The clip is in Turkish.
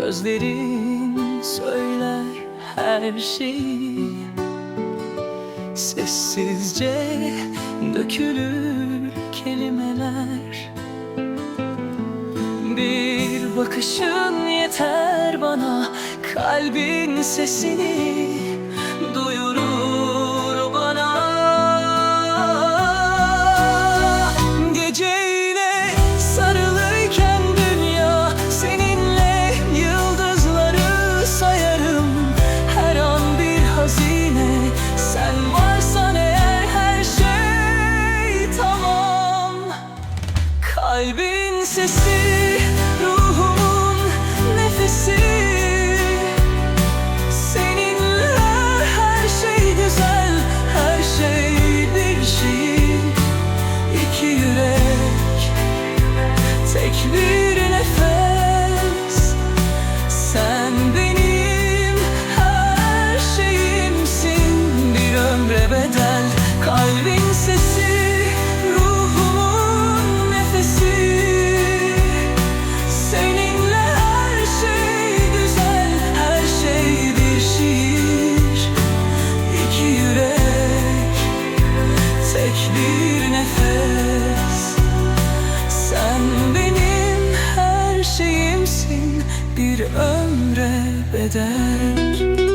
Gözlerin söyler her şeyi. Sessizce dökülür kelimeler. Bir bakışın yeter bana Kalbin sesini. See. tek bir nefes. Sen benim her şeyimsin. Bir ömre bedel.